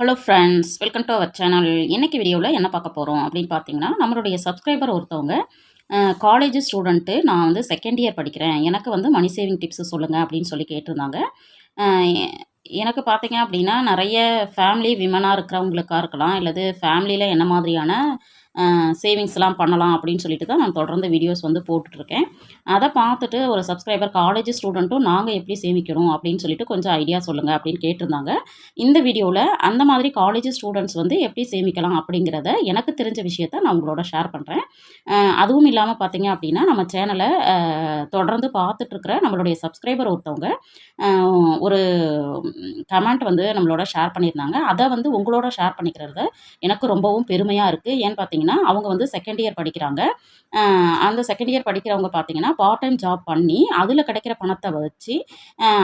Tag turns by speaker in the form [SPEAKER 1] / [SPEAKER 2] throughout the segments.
[SPEAKER 1] Hello friends welcome to our channel இன்றைக்கி வீடியோவில் என்ன பார்க்க போகிறோம் அப்படின்னு பார்த்தீங்கன்னா நம்மளுடைய சப்ஸ்கிரைபர் ஒருத்தவங்க காலேஜ் ஸ்டூடெண்ட்டு நான் வந்து செகண்ட் இயர் படிக்கிறேன். எனக்கு வந்து மணி சேவிங் டிப்ஸு சொல்லுங்கள் அப்படின்னு சொல்லி கேட்டிருந்தாங்க. எனக்கு பார்த்தீங்க அப்படின்னா நிறைய ஃபேமிலி விமனாக இருக்கிறவங்களுக்கா இருக்கலாம் அல்லது ஃபேமிலியில் என்ன மாதிரியான சேவிங்ஸ்லாம் பண்ணலாம் அப்படின்னு சொல்லிட்டு தான் நான் தொடர்ந்து வீடியோஸ் வந்து போட்டுட்ருக்கேன். அதை பார்த்துட்டு ஒரு சப்ஸ்கிரைபர் காலேஜ் ஸ்டூடெண்ட்டும் நாங்கள் எப்படி சேமிக்கணும் அப்படின்னு சொல்லிட்டு கொஞ்சம் ஐடியா சொல்லுங்கள் அப்படின்னு கேட்டிருந்தாங்க. இந்த வீடியோவில் அந்த மாதிரி காலேஜ் ஸ்டூடெண்ட்ஸ் வந்து எப்படி சேமிக்கலாம் அப்படிங்கிறத எனக்கு தெரிஞ்ச விஷயத்த நான் உங்களோட ஷேர் பண்ணுறேன் அதுவும் இல்லாமல் பார்த்தீங்க அப்படின்னா நம்ம சேனலை தொடர்ந்து பார்த்துட்ருக்கிற நம்மளுடைய சப்ஸ்கிரைபர் ஒருத்தவங்க ஒரு கமெண்ட் வந்து நம்மளோட ஷேர் பண்ணியிருந்தாங்க. அதை வந்து உங்களோட ஷேர் பண்ணிக்கிறத எனக்கு ரொம்பவும் பெருமையாக இருக்குது ஏன்னு பார்த்தீங்கன்னா அவங்க வந்து செகண்ட் இயர் படிக்கிறாங்க. அந்த செகண்ட் இயர் படிக்கிறவங்க பார்த்தீங்கன்னா பார்ட் டைம் ஜாப் பண்ணி அதில் கிடைக்கிற பணத்தை வச்சு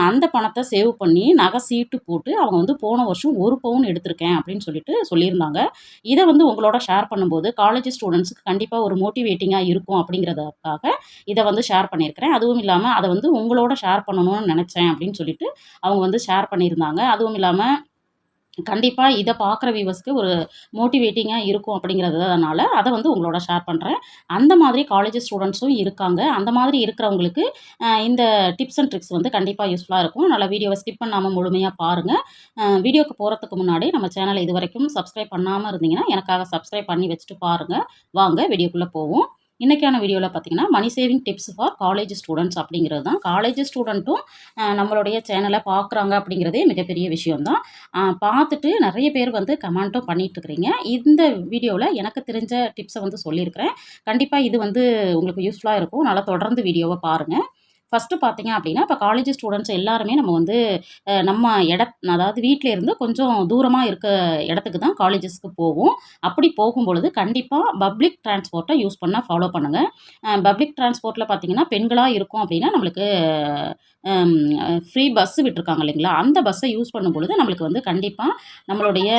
[SPEAKER 1] அந்த பணத்தை சேவ் பண்ணி நகை சீட்டு போட்டு அவங்க வந்து போன வருஷம் ஒரு பவுன் எடுத்திருக்கேன் அப்படின்னு சொல்லிட்டு சொல்லியிருந்தாங்க. இதை வந்து உங்களோட ஷேர் பண்ணும்போது காலேஜ் ஸ்டூடெண்ட்ஸுக்கு கண்டிப்பாக ஒரு மோட்டிவேட்டிங்காக இருக்கும் அப்படிங்கிறதுக்காக இதை வந்து ஷேர் பண்ணியிருக்கிறேன். அதுவும் இல்லாமல் அதை வந்து உங்களோட ஷேர் பண்ணணும்னு நினச்சேன் அப்படின்னு சொல்லிட்டு அவங்க வந்து ஷேர் பண்ணியிருந்தாங்க. அதுவும் இல்லாமல் கண்டிப்பாக இதை பார்க்குற வியூவர்ஸ்க்கு ஒரு மோட்டிவேட்டிங்காக இருக்கும் அப்படிங்கிறதுனால அதை வந்து உங்களோட ஷேர் பண்ணுறேன் அந்த மாதிரி காலேஜ் ஸ்டூடெண்ட்ஸும் இருக்காங்க. அந்த மாதிரி இருக்கிறவங்களுக்கு இந்த டிப்ஸ் அண்ட் ட்ரிக்ஸ் வந்து கண்டிப்பாக யூஸ்ஃபுல்லாக இருக்கும். நல்லா வீடியோவை ஸ்கிப் பண்ணாமல் முழுமையாக பாருங்கள் வீடியோக்கு போகிறதுக்கு முன்னாடி நம்ம சேனலை இது வரைக்கும் சப்ஸ்கிரைப் பண்ணாமல் இருந்தீங்கன்னா எனக்காக சப்ஸ்கிரைப் பண்ணி வச்சுட்டு பாருங்கள் வாங்க வீடியோக்குள்ளே போவோம். இன்றைக்கான வீடியோவில் பார்த்தீங்கன்னா money saving tips for college students அப்படிங்கிறது தான். காலேஜ் ஸ்டூடெண்ட்டும் நம்மளுடைய சேனலை பார்க்குறாங்க அப்படிங்கிறதே மிகப்பெரிய விஷயம்தான். பார்த்துட்டு நிறைய பேர் வந்து கமெண்ட்டும் பண்ணிட்டுருக்கிறீங்க இந்த வீடியோவில் எனக்கு தெரிஞ்ச டிப்ஸை வந்து சொல்லியிருக்கிறேன். கண்டிப்பாக இது வந்து உங்களுக்கு யூஸ்ஃபுல்லாக இருக்கும். நல்லா தொடர்ந்து வீடியோவை பாருங்கள் ஃபஸ்ட்டு பார்த்தீங்க அப்படின்னா இப்போ காலேஜ் ஸ்டூடெண்ட்ஸ் எல்லாருமே நம்ம வந்து நம்ம இட அதாவது வீட்டில் இருந்து கொஞ்சம் தூரமாக இருக்க இடத்துக்கு தான் காலேஜஸ்க்கு போவோம். அப்படி போகும்பொழுது கண்டிப்பாக பப்ளிக் டிரான்ஸ்போர்ட்டை யூஸ் பண்ணால் ஃபாலோ பண்ணுங்கள் பப்ளிக் டிரான்ஸ்போர்ட்டில் பார்த்தீங்கன்னா பெண்களாக இருக்கும் அப்படின்னா நம்மளுக்கு ஃப்ரீ பஸ் விட்டுருக்காங்க இல்லைங்களா? அந்த பஸ்ஸை யூஸ் பண்ணும்பொழுது நம்மளுக்கு வந்து கண்டிப்பாக நம்மளுடைய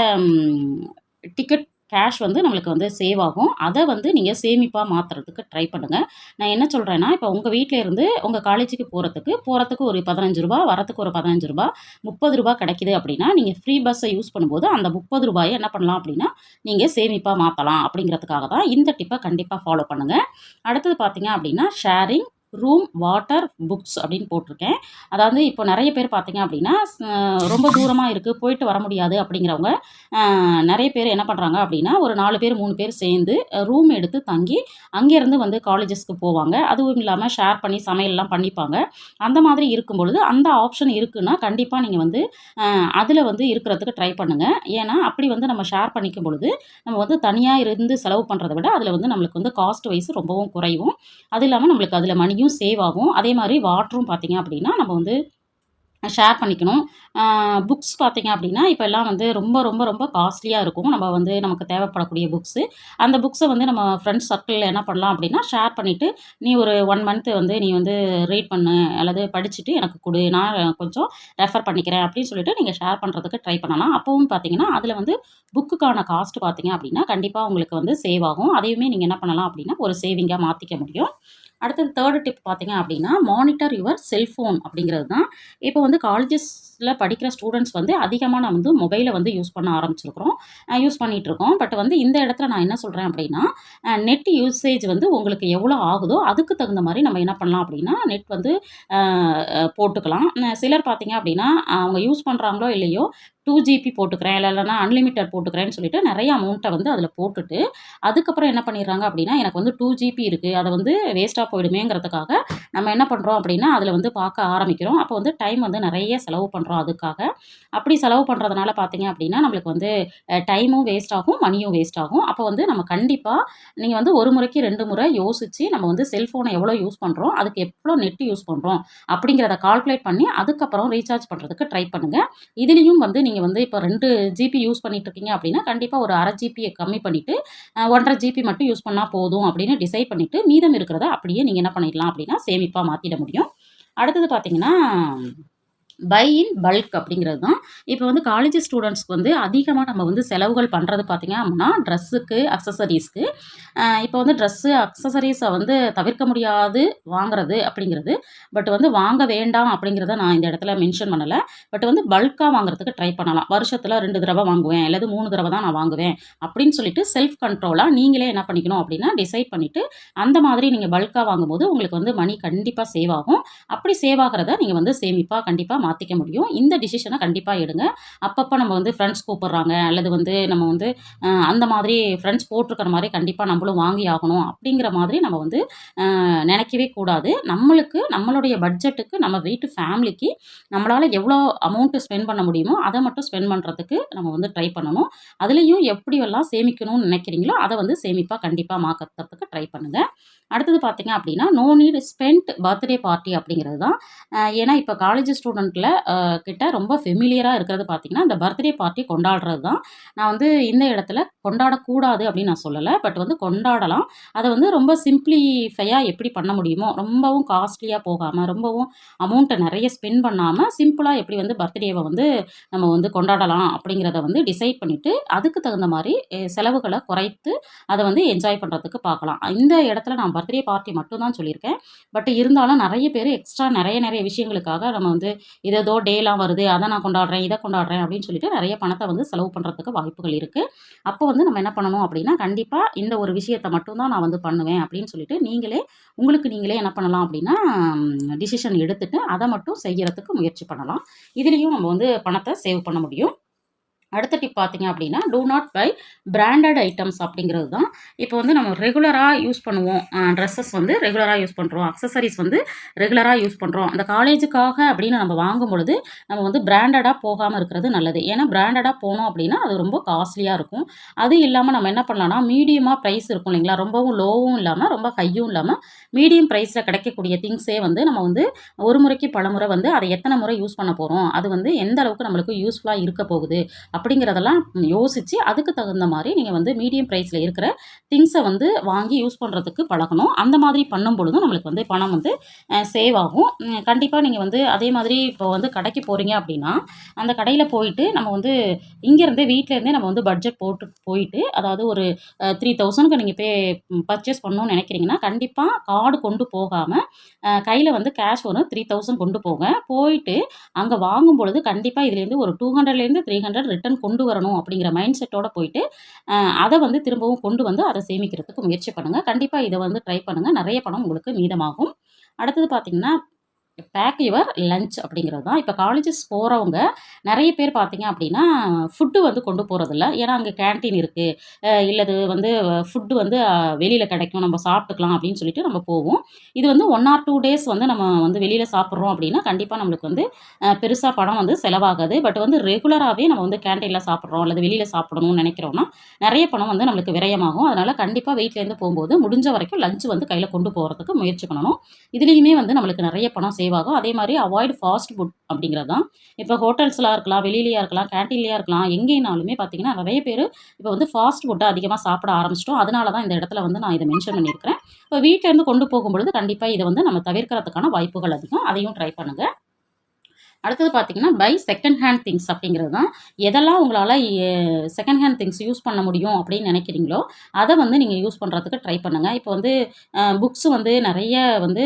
[SPEAKER 1] டிக்கெட் கேஷ் வந்து நம்மளுக்கு வந்து சேவ் ஆகும். அதை வந்து நீங்கள் சேமிப்பாக மாற்றுறதுக்கு ட்ரை பண்ணுங்கள் நான் என்ன சொல்கிறேன்னா இப்போ உங்கள் வீட்டில் இருந்து உங்கள் காலேஜுக்கு போகிறதுக்கு போகிறதுக்கு ஒரு பதினஞ்சு ரூபா வரத்துக்கு ஒரு பதினஞ்சு ரூபா முப்பது ரூபா கிடைக்குது அப்படின்னா நீங்கள் ஃப்ரீ பஸ்ஸை யூஸ் பண்ணும்போது அந்த முப்பது ரூபாயை என்ன பண்ணலாம் அப்படின்னா நீங்கள் சேமிப்பாக மாற்றலாம் அப்படிங்கிறதுக்காக தான் இந்த டிப்பை கண்டிப்பாக ஃபாலோ பண்ணுங்கள் அடுத்தது பார்த்தீங்க அப்படின்னா ஷேரிங் ரூம் வாட்டர் புக்ஸ் அப்படின்னு போட்டிருக்கேன். அதாவது இப்போ நிறைய பேர் பார்த்தீங்க அப்படின்னா ரொம்ப தூரமாக இருக்குது போயிட்டு வர முடியாது அப்படிங்கிறவங்க நிறைய பேர் என்ன பண்ணுறாங்க அப்படின்னா ஒரு நாலு பேர் மூணு பேர் சேர்ந்து ரூம் எடுத்து தங்கி அங்கேருந்து வந்து காலேஜஸ்க்கு போவாங்க. அதுவும் இல்லாமல் ஷேர் பண்ணி சமையல்லாம் பண்ணிப்பாங்க. அந்த மாதிரி இருக்கும் பொழுது அந்த ஆப்ஷன் இருக்குன்னா கண்டிப்பாக நீங்கள் வந்து அதில் வந்து இருக்கிறதுக்கு ட்ரை பண்ணுங்கள் ஏன்னா அப்படி வந்து நம்ம ஷேர் பண்ணிக்கும் பொழுது நம்ம வந்து தனியாக இருந்து செலவு பண்ணுறதை விட அதில் வந்து நம்மளுக்கு வந்து காஸ்ட் வைஸ் ரொம்பவும் குறையும். அது இல்லாமல் நம்மளுக்கு அதில் மணியும் சேவ் ஆகும். அதே மாதிரி வாட்டரும் பார்த்தீங்க அப்படின்னா நம்ம வந்து ஷேர் பண்ணிக்கணும். புக்ஸ் பார்த்திங்க அப்படின்னா இப்போ எல்லாம் வந்து ரொம்ப ரொம்ப ரொம்ப காஸ்ட்லியாக இருக்கும். நம்ம வந்து நமக்கு தேவைப்படக்கூடிய புக்ஸு அந்த புக்ஸை வந்து நம்ம ஃப்ரெண்ட்ஸ் சர்க்கிளில் என்ன பண்ணலாம் அப்படின்னா ஷேர் பண்ணிவிட்டு நீ ஒரு ஒன் மந்த்து வந்து நீ வந்து ரீட் பண்ணு அல்லது படிச்சுட்டு எனக்கு கொடு நான் கொஞ்சம் ரெஃபர் பண்ணிக்கிறேன் அப்படின்னு சொல்லிட்டு நீங்கள் ஷேர் பண்ணுறதுக்கு ட்ரை பண்ணலாம். அப்போவும் பார்த்தீங்கன்னா அதில் வந்து புக்குக்கான காஸ்ட் பார்த்திங்க அப்படின்னா கண்டிப்பாக உங்களுக்கு வந்து சேவ் ஆகும். அதையுமே நீங்கள் என்ன பண்ணலாம் அப்படின்னா ஒரு சேவிங்காக மாற்றிக்க முடியும். அடுத்தது தேர்டு டிப் பார்த்தீங்க அப்படின்னா மானிட்டர் யுவர் செல்ஃபோன் அப்படிங்கிறது தான். இப்போ வந்து காலேஜஸில் படிக்கிற ஸ்டூடெண்ட்ஸ் வந்து அதிகமாக நான் வந்து மொபைலை வந்து யூஸ் பண்ண ஆரம்பிச்சிருக்கிறோம். யூஸ் பண்ணிகிட்ருக்கோம் பட் வந்து இந்த இடத்துல நான் என்ன சொல்கிறேன் அப்படின்னா நெட் யூசேஜ் வந்து உங்களுக்கு எவ்வளோ ஆகுதோ அதுக்கு தகுந்த மாதிரி நம்ம என்ன பண்ணலாம் அப்படின்னா நெட் வந்து போட்டுக்கலாம். சிலர் பார்த்தீங்க அப்படின்னா அவங்க யூஸ் பண்ணுறாங்களோ இல்லையோ டூ ஜிபி போட்டுக்கிறேன் இல்லை இல்லைனா அன்லிமிட்டட் போட்டுக்கிறேன்னு சொல்லிட்டு நிறைய அமௌண்ட்டை வந்து அதில் போட்டுட்டு அதுக்கப்புறம் என்ன பண்ணிடுறாங்க அப்படின்னா எனக்கு வந்து டூ ஜிபி இருக்குது அதை வந்து வேஸ்ட்டாக போயிடுமேங்கிறதுக்காக நம்ம என்ன பண்ணுறோம் அப்படின்னா அதில் வந்து பார்க்க ஆரம்பிக்கிறோம். அப்போ வந்து டைம் வந்து நிறைய செலவு பண்ணுறோம் அதுக்காக. அப்படி செலவு பண்ணுறதுனால பார்த்தீங்க அப்படின்னா நம்மளுக்கு வந்து டைமும் வேஸ்ட் ஆகும் மணியும் வேஸ்ட் ஆகும். அப்போ வந்து நம்ம கண்டிப்பாக நீங்கள் வந்து ஒரு முறைக்கு ரெண்டு முறை யோசித்து நம்ம வந்து செல்ஃபோனை எவ்வளோ யூஸ் பண்ணுறோம் அதுக்கு எவ்வளோ நெட் யூஸ் பண்ணுறோம் அப்படிங்கிறத கால்குலேட் பண்ணி அதுக்கப்புறம் ரீசார்ஜ் பண்ணுறதுக்கு ட்ரை பண்ணுங்கள் இதுலேயும் வந்து நீங்கள் நீங்கள் வந்து இப்போ ரெண்டு ஜிபி யூஸ் பண்ணிட்டு இருக்கீங்க அப்படின்னா கண்டிப்பாக ஒரு அரை ஜிபியை கம்மி பண்ணிவிட்டு ஒன்றரை ஜிபி மட்டும் யூஸ் பண்ணால் போதும் அப்படின்னு டிசைட் பண்ணிவிட்டு மீதம் இருக்கிறத அப்படியே நீங்கள் என்ன பண்ணிடலாம் அப்படின்னா சேமிப்பாக மாற்றிட முடியும். அடுத்தது பார்த்தீங்கன்னா பை இன் பல்க் அப்படிங்கிறது தான். இப்போ வந்து காலேஜ் ஸ்டூடெண்ட்ஸ்க்கு வந்து அதிகமாக நம்ம வந்து செலவுகள் பண்ணுறது பார்த்திங்க அப்படின்னா ட்ரெஸ்ஸுக்கு அக்சசரிஸ்க்கு இப்போ வந்து ட்ரெஸ்ஸு அக்சசரிஸை வந்து தவிர்க்க முடியாது வாங்குறது அப்படிங்கிறது. பட் வந்து வாங்க வேண்டாம் அப்படிங்கிறத நான் இந்த இடத்துல மென்ஷன் பண்ணலை. பட் வந்து பல்காக வாங்குறதுக்கு ட்ரை பண்ணலாம். வருஷத்தில் ரெண்டு தடவை வாங்குவேன் அல்லது மூணு தடவை தான் நான் வாங்குவேன் அப்படின்னு சொல்லிட்டு செல்ஃப் கண்ட்ரோலாக நீங்களே என்ன பண்ணிக்கணும் அப்படின்னா டிசைட் பண்ணிவிட்டு அந்த மாதிரி நீங்கள் பல்காக வாங்கும்போது உங்களுக்கு வந்து மணி கண்டிப்பாக சேவ் ஆகும். அப்படி சேவ் ஆகிறத நீங்கள் வந்து சேமிப்பாக கண்டிப்பாக மாற்றிக்க முடியும். இந்த டிசிஷனை கண்டிப்பாக எடுங்க. அப்பப்போ நம்ம வந்து ஃப்ரெண்ட்ஸ் கூப்பிட்றாங்க அல்லது வந்து நம்ம வந்து அந்த மாதிரி ஃப்ரெண்ட்ஸ் போட்டிருக்கிற மாதிரி கண்டிப்பாக நம்மளும் வாங்கி ஆகணும் அப்படிங்கிற மாதிரி நம்ம வந்து நினைக்கவே கூடாது. நம்மளுக்கு நம்மளுடைய பட்ஜெட்டுக்கு நம்ம வீட்டு ஃபேமிலிக்கு நம்மளால் எவ்வளோ அமௌண்ட்டு ஸ்பெண்ட் பண்ண முடியுமோ அதை மட்டும் ஸ்பெண்ட் பண்ணுறதுக்கு நம்ம வந்து ட்ரை பண்ணணும். அதுலேயும் எப்படியெல்லாம் சேமிக்கணும்னு நினைக்கிறீங்களோ அதை வந்து சேமிப்பாக கண்டிப்பாக மாற்றுறதுக்கு ட்ரை பண்ணுங்கள் அடுத்தது பார்த்தீங்க அப்படின்னா no need spend birthday party அப்படிங்கிறது தான். ஏன்னா இப்போ காலேஜ் ஸ்டூடெண்ட்டில் கிட்ட ரொம்ப ஃபெமிலியராக இருக்கிறது பார்த்தீங்கன்னா இந்த பர்த்டே பார்ட்டி கொண்டாடுறது தான். நான் வந்து இந்த இடத்துல கொண்டாடக்கூடாது அப்படின்னு நான் சொல்லலை. பட் வந்து கொண்டாடலாம். அதை வந்து ரொம்ப சிம்பிளிஃபையாக எப்படி பண்ண முடியுமோ ரொம்பவும் காஸ்ட்லியாக போகாமல் ரொம்பவும் அமௌண்ட்டை நிறைய ஸ்பெண்ட் பண்ணாமல் சிம்பிளாக எப்படி வந்து பர்த்டேவை வந்து நம்ம வந்து கொண்டாடலாம் அப்படிங்கிறத வந்து டிசைட் பண்ணிவிட்டு அதுக்கு தகுந்த மாதிரி செலவுகளை குறைத்து அதை வந்து என்ஜாய் பண்ணுறதுக்கு பார்க்கலாம். இந்த இடத்துல நான் பர்த்டே பார்ட்டி மட்டும் தான் சொல்லியிருக்கேன். பட் இருந்தாலும் நிறைய பேர் எக்ஸ்ட்ரா நிறைய நிறைய விஷயங்களுக்காக நம்ம வந்து ஏதோ டேலாம் வருது அதை நான் கொண்டாடுறேன் இதை கொண்டாடுறேன் அப்படின்னு சொல்லிட்டு நிறைய பணத்தை வந்து செலவு பண்ணுறதுக்கு வாய்ப்புகள் இருக்குது அப்போ வந்து நம்ம என்ன பண்ணணும் அப்படின்னா கண்டிப்பாக இந்த ஒரு விஷயத்தை மட்டும்தான் நான் வந்து பண்ணுவேன் அப்படின்னு சொல்லிட்டு நீங்களே உங்களுக்கு நீங்களே என்ன பண்ணலாம் அப்படின்னா டிசிஷன் எடுத்துகிட்டு அதை மட்டும் செய்கிறதுக்கு முயற்சி பண்ணலாம். இதுலேயும் நம்ம வந்து பணத்தை சேவ் பண்ண முடியும். அடுத்த டிப் பார்த்தீங்க அப்படின்னா do not buy branded items அப்படிங்கிறது தான். இப்போ வந்து நம்ம ரெகுலராக யூஸ் பண்ணுவோம். ட்ரெஸ்ஸஸ் வந்து ரெகுலராக யூஸ் பண்ணுறோம் அக்சசரிஸ் வந்து ரெகுலராக யூஸ் பண்ணுறோம் அந்த காலேஜுக்காக அப்படின்னு நம்ம வாங்கும் பொழுது நம்ம வந்து பிராண்டடாக போகாமல் இருக்கிறது நல்லது. ஏன்னா பிராண்டடாக போனோம் அப்படின்னா அது ரொம்ப காஸ்ட்லியாக இருக்கும். அது இல்லாமல் நம்ம என்ன பண்ணலாம்னா மீடியமாக ப்ரைஸ் இருக்கும் இல்லைங்களா? ரொம்பவும் லோவும் இல்லாமல் ரொம்ப ஹையும் இல்லாமல் மீடியம் ப்ரைஸில் கிடைக்கக்கூடிய திங்ஸே வந்து நம்ம வந்து ஒரு முறைக்கு பல முறை வந்து அதை எத்தனை முறை யூஸ் பண்ண போகிறோம் அது வந்து எந்த அளவுக்கு நம்மளுக்கு யூஸ்ஃபுல்லாக இருக்க போகுது? அப்படிங்கிறதெல்லாம் யோசித்து அதுக்கு தகுந்த மாதிரி நீங்கள் வந்து மீடியம் ப்ரைஸில் இருக்கிற திங்ஸை வந்து வாங்கி யூஸ் பண்ணுறதுக்கு பழகணும். அந்த மாதிரி பண்ணும் பொழுதும் நம்மளுக்கு வந்து பணம் வந்து சேவ் ஆகும். கண்டிப்பாக நீங்கள் வந்து அதே மாதிரி இப்போ வந்து கடைக்கு போகிறீங்க அப்படின்னா அந்த கடையில் போயிட்டு நம்ம வந்து இங்கேருந்தே வீட்டிலேருந்தே நம்ம வந்து பட்ஜெட் போட்டு போயிட்டு அதாவது ஒரு த்ரீ தௌசண்ட்க்கு நீங்கள் பே பர்ச்சேஸ் பண்ணணும்னு நினைக்கிறீங்கன்னா கண்டிப்பாக கார்டு கொண்டு போகாமல் கையில் வந்து கேஷ் வரும் த்ரீ தௌசண்ட் கொண்டு போங்க. போயிட்டு அங்கே வாங்கும் பொழுது கண்டிப்பாக இதுலேருந்து ஒரு டூ ஹண்ட்ரட்லேருந்து த்ரீ ஹண்ட்ரட் ரிட்டன் கொண்டு வரணும் அப்படிங்கிற மைண்ட் செட்டோட போயிட்டு அதை வந்து திரும்பவும் கொண்டு வந்து அதை சேமிக்கிறதுக்கு முயற்சி பண்ணுங்கள் கண்டிப்பாக இதை வந்து ட்ரை பண்ணுங்கள் நிறைய பணம் உங்களுக்கு மீதமாகும். அடுத்தது பார்த்திங்கன்னா பேக் யுவர் லஞ்ச் அப்படிங்கிறது தான். இப்போ காலேஜஸ் போகிறவங்க நிறைய பேர் பார்த்தீங்க அப்படின்னா ஃபுட்டு வந்து கொண்டு போகிறதில்ல ஏன்னா அங்கே கேன்டீன் இருக்குது இல்லது வந்து ஃபுட்டு வந்து வெளியில் கிடைக்கும். நம்ம சாப்பிட்டுக்கலாம் அப்படின்னு சொல்லிட்டு நம்ம போவோம். இது வந்து ஒன் ஆர் டூ டேஸ் வந்து நம்ம வந்து வெளியில் சாப்பிட்றோம் அப்படின்னா கண்டிப்பாக நம்மளுக்கு வந்து பெருசாக பணம் வந்து செலவாகாது. பட் வந்து ரெகுலராகவே நம்ம வந்து கேன்டீனில் சாப்பிட்றோம் அல்லது வெளியில் சாப்பிடணும்னு நினைக்கிறோம்னா நிறைய பணம் வந்து நம்மளுக்கு விரயமாகும். அதனால் கண்டிப்பாக வீட்டிலேருந்து போகும்போது முடிஞ்ச வரைக்கும் லஞ்ச் வந்து கையில் கொண்டு போகிறதுக்கு முயற்சி பண்ணணும். இதுலேயுமே வந்து நம்மளுக்கு நிறைய பணம் சேவ் ஆகும். அதே மாதிரி அவாய்டு ஃபாஸ்ட் ஃபுட் அப்படிங்கிறது தான் இப்போ ஹோட்டல்ஸ்லாம் இருக்கலாம் வெளியிலையாக இருக்கலாம் கேன்டீன்லையா இருக்கலாம் எங்கேனாலுமே பார்த்தீங்கன்னா நிறைய பேர் இப்போ வந்து ஃபாஸ்ட் ஃபுட்டை அதிகமாக சாப்பிட ஆரம்பிச்சிட்டோம். அதனால தான் இந்த இடத்துல வந்து நான் இதை மென்ஷன் பண்ணியிருக்கிறேன். இப்போ வீட்டிலேருந்து கொண்டு போகும்பொழுது கண்டிப்பாக இதை வந்து நம்ம தவிர்க்கிறதுக்கான வாய்ப்புகள் அதிகம். அதையும் ட்ரை பண்ணுங்கள் அடுத்தது பார்த்தீங்கன்னா பை செகண்ட் ஹேண்ட் திங்ஸ் அப்படிங்கிறது தான். எதெல்லாம் உங்களால் செகண்ட் ஹேண்ட் திங்ஸ் யூஸ் பண்ண முடியும் அப்படின்னு நினைக்கிறீங்களோ அதை வந்து நீங்கள் யூஸ் பண்ணுறதுக்கு ட்ரை பண்ணுங்கள் இப்போ வந்து புக்ஸ் வந்து நிறைய வந்து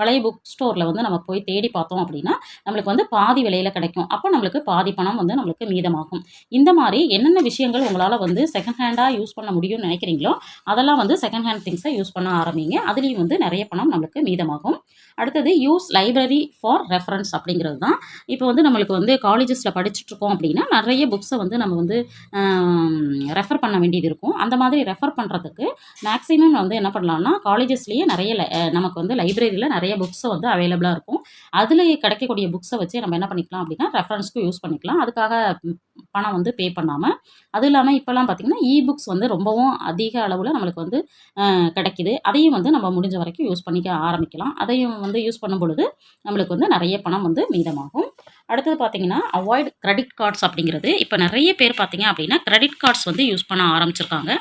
[SPEAKER 1] பழைய புக் ஸ்டோரில் வந்து நம்ம போய் தேடி பார்த்தோம் அப்படின்னா நம்மளுக்கு வந்து பாதி விலையில் கிடைக்கும். அப்போ நம்மளுக்கு பாதி பணம் வந்து நம்மளுக்கு மீதமாகும். இந்த மாதிரி என்னென்ன விஷயங்கள் உங்களால் வந்து செகண்ட் ஹேண்டாக யூஸ் பண்ண முடியும்னு நினைக்கிறீங்களோ அதெல்லாம் வந்து செகண்ட் ஹேண்ட் திங்ஸை யூஸ் பண்ண ஆரம்பிங்க. அதுலேயும் வந்து நிறைய பணம் நம்மளுக்கு மீதமாகும். அடுத்தது யூஸ் லைப்ரரி ஃபார் ரெஃபரன்ஸ் அப்படிங்கிறது தான். இப்போ வந்து நம்மளுக்கு வந்து காலேஜஸில் படிச்சுட்ருக்கோம் அப்படின்னா நிறைய புக்ஸை வந்து நம்ம வந்து ரெஃபர் பண்ண வேண்டியது இருக்கும். அந்த மாதிரி ரெஃபர் பண்ணுறதுக்கு மேக்ஸிமம் வந்து என்ன பண்ணலாம்னா காலேஜஸ்லேயே நிறைய நமக்கு வந்து லைப்ரரியில் நிறைய புக்ஸை வந்து அவைலபிளாக இருக்கும். அதில் கிடைக்கக்கூடிய புக்ஸை வச்சு நம்ம என்ன பண்ணிக்கலாம் அப்படின்னா ரெஃபரன்ஸ்க்கு யூஸ் பண்ணிக்கலாம். அதுக்காக பணம் வந்து பே பண்ணாமல் அதுவும் இல்லாமல் இப்போல்லாம் பார்த்திங்கன்னா இ புக்ஸ் வந்து ரொம்பவும் அதிக அளவில் நம்மளுக்கு வந்து கிடைக்கிது. அதையும் வந்து நம்ம முடிஞ்ச வரைக்கும் யூஸ் பண்ணிக்க ஆரம்பிக்கலாம். அதையும் வந்து யூஸ் பண்ணும் பொழுது நம்மளுக்கு வந்து நிறைய பணம் வந்து மீதமாகும் அடுத்தது பார்த்தீங்கன்னா அவாய்ட் கிரெடிட் கார்ட்ஸ் அப்படிங்கிறது. இப்போ நிறைய பேர் பார்த்தீங்க அப்படின்னா கிரெடிட் கார்ட்ஸ் வந்து யூஸ் பண்ண ஆரம்பிச்சிருக்காங்க.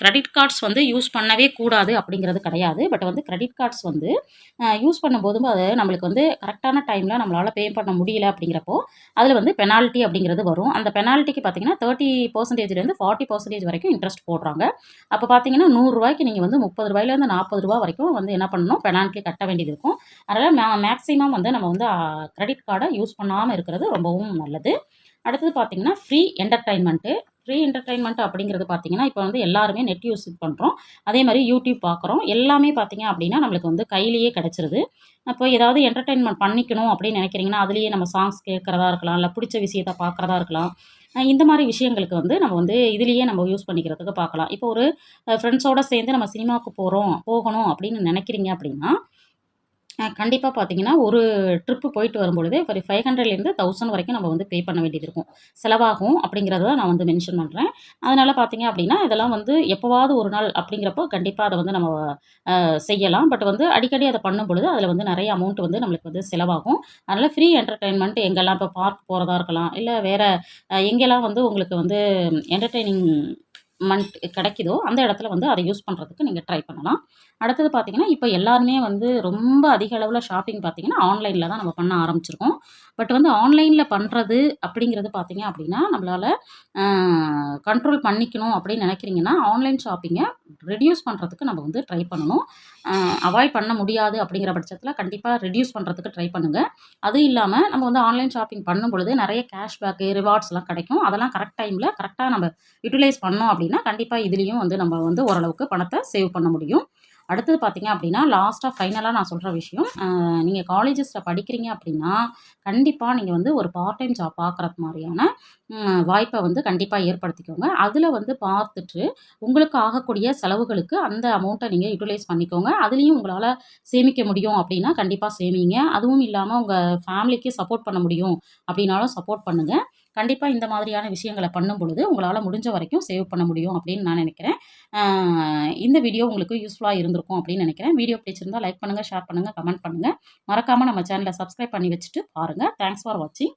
[SPEAKER 1] கிரெடிட் கார்ட்ஸ் வந்து யூஸ் பண்ணவே கூடாது அப்படிங்கிறது கிடையாது. பட் வந்து கிரெடிட் கார்ட்ஸ் வந்து யூஸ் பண்ணும்போதும் அது நம்மளுக்கு வந்து கரெக்டான டைமில் நம்மளால் பே பண்ண முடியல அப்படிங்கிறப்போ அதில் வந்து பெனால்ட்டி அப்படிங்கிறது வரும். அந்த பெனால்ட்டிக்கு பார்த்தீங்கன்னா தேர்ட்டி பர்சன்டேஜ்லேருந்து ஃபார்ட்டி பர்சன்டேஜ் வரைக்கும் இன்ட்ரெஸ்ட் போடுறாங்க. அப்போ பார்த்தீங்கன்னா நூறுரூவாய்க்கு நீங்கள் வந்து முப்பது ரூபாயிலேருந்து நாற்பது ரூபா வரைக்கும் வந்து என்ன பண்ணணும்? பெனால்ட்டி கட்ட வேண்டியது இருக்கும். அதனால் மே மேக்ஸிமம் வந்து நம்ம வந்து கிரெடிட் கார்டை யூஸ் யூஸ் பண்ணாமல் இருக்கிறது ரொம்பவும் நல்லது. அடுத்தது பார்த்தீங்கன்னா ஃப்ரீ என்டர்டைன்மெண்ட்டு ஃப்ரீ என்டர்டைன்மெண்ட் அப்படிங்கிறது பார்த்தீங்கன்னா இப்போ வந்து எல்லாருமே நெட் யூஸ் பண்ணுறோம் அதே மாதிரி யூடியூப் பார்க்குறோம் எல்லாமே பார்த்தீங்க அப்படின்னா நம்மளுக்கு வந்து கையிலேயே கிடச்சிருது. அப்போ ஏதாவது என்டர்டைன்மெண்ட் பண்ணிக்கணும் அப்படின்னு நினைக்கிறீங்கன்னா அதுலேயே நம்ம சாங்ஸ் கேட்குறதா இருக்கலாம் இல்லை பிடிச்ச விஷயத்த பார்க்குறதா இருக்கலாம். இந்த மாதிரி விஷயங்களுக்கு வந்து நம்ம வந்து இதுலேயே நம்ம யூஸ் பண்ணிக்கிறதுக்கு பார்க்கலாம் இப்போ ஒரு ஃப்ரெண்ட்ஸோடு சேர்ந்து நம்ம சினிமாவுக்கு போகிறோம் போகணும் அப்படின்னு நினைக்கிறீங்க அப்படின்னா கண்டிப்பாக பார்த்தீங்கன்னா ஒரு ட்ரிப்பு போயிட்டு வரும்பொழுது ஒரு ஃபைவ் ஹண்ட்ரட்லேருந்து தௌசண்ட் வரைக்கும் நம்ம வந்து பே பண்ண வேண்டியது இருக்கும். செலவாகும் அப்படிங்கிறத நான் வந்து மென்ஷன் பண்ணுறேன் அதனால் பார்த்தீங்க அப்படின்னா இதெல்லாம் வந்து எப்போவாவது ஒரு நாள் அப்படிங்கிறப்போ கண்டிப்பாக அதை வந்து நம்ம செய்யலாம். பட் வந்து அடிக்கடி அதை பண்ணும் பொழுது அதில் வந்து நிறைய அமௌண்ட் வந்து நம்மளுக்கு வந்து செலவாகும். அதனால் ஃப்ரீ என்டர்டெயின்மெண்ட் எங்கெல்லாம் இப்போ பார்க் போகிறதா இருக்கலாம் இல்லை வேறு எங்கெல்லாம் வந்து உங்களுக்கு வந்து என்டர்டெய்னிங் மண்ட் கிடைக்குதோ அந்த இடத்துல வந்து அதை யூஸ் பண்ணுறதுக்கு நீங்கள் ட்ரை பண்ணலாம். அடுத்தது பார்த்திங்கன்னா இப்போ எல்லாருமே வந்து ரொம்ப அதிக அளவில் ஷாப்பிங் பார்த்தீங்கன்னா ஆன்லைனில் தான் நம்ம பண்ண ஆரம்பிச்சிருக்கோம். பட் வந்து ஆன்லைனில் பண்ணுறது அப்படிங்கிறது பார்த்திங்க அப்படின்னா நம்மளால் கண்ட்ரோல் பண்ணிக்கணும் அப்படின்னு நினைக்கிறீங்கன்னா ஆன்லைன் ஷாப்பிங்கை ரெடியூஸ் பண்ணுறதுக்கு நம்ம வந்து ட்ரை பண்ணணும். அவாய்ட் பண்ண முடியாது அப்படிங்கிற பட்சத்தில் கண்டிப்பாக ரெடியூஸ் பண்ணுறதுக்கு ட்ரை பண்ணுங்கள் அதுவும் இல்லாமல் நம்ம வந்து ஆன்லைன் ஷாப்பிங் பண்ணும் பொழுது நிறைய கேஷ்பேக்கு ரிவார்ட்ஸ்லாம் கிடைக்கும். அதெல்லாம் கரெக்ட் டைமில் கரெக்டாக நம்ம யூட்டிலைஸ் பண்ணோம் அப்படின்னா கண்டிப்பாக இதுலேயும் வந்து நம்ம வந்து ஓரளவுக்கு பணத்தை சேவ் பண்ண முடியும். அடுத்தது பார்த்தீங்க அப்படின்னா லாஸ்ட்டாக ஃபைனலாக நான் சொல்கிற விஷயம் நீங்கள் காலேஜஸில் படிக்கிறீங்க அப்படின்னா கண்டிப்பாக நீங்கள் வந்து ஒரு பார்ட் டைம் ஜாப் பார்க்குறது மாதிரியான வாய்ப்பை வந்து கண்டிப்பாக ஏற்படுத்திக்கோங்க. அதில் வந்து பார்த்துட்டு உங்களுக்கு ஆகக்கூடிய செலவுகளுக்கு அந்த அமௌண்ட்டை நீங்கள் யூட்டிலைஸ் பண்ணிக்கோங்க. அதுலேயும் உங்களால் சேமிக்க முடியும் அப்படின்னா கண்டிப்பாக சேமிங்க. அதுவும் இல்லாமல் உங்கள் ஃபேமிலிக்கு சப்போர்ட் பண்ண முடியும் அப்படின்னாலும் சப்போர்ட் பண்ணுங்கள் கண்டிப்பாக இந்த மாதிரியான விஷயங்களை பண்ணும் பொழுது உங்களால் முடிஞ்ச வரைக்கும் சேவ் பண்ண முடியும் அப்படின்னு நான் நினைக்கிறேன். இந்த வீடியோ உங்களுக்கு யூஸ்ஃபுல்லாக இருந்திருக்கும் அப்படின்னு நினைக்கிறேன். வீடியோ பிடிச்சிருந்தால் லைக் பண்ணுங்கள் ஷேர் பண்ணுங்கள் கமெண்ட் பண்ணுங்கள் மறக்காமல் நம்ம சேனலை சப்ஸ்கிரைப் பண்ணி வச்சுட்டு பாருங்கள் தேங்க்ஸ் ஃபார் வாட்சிங்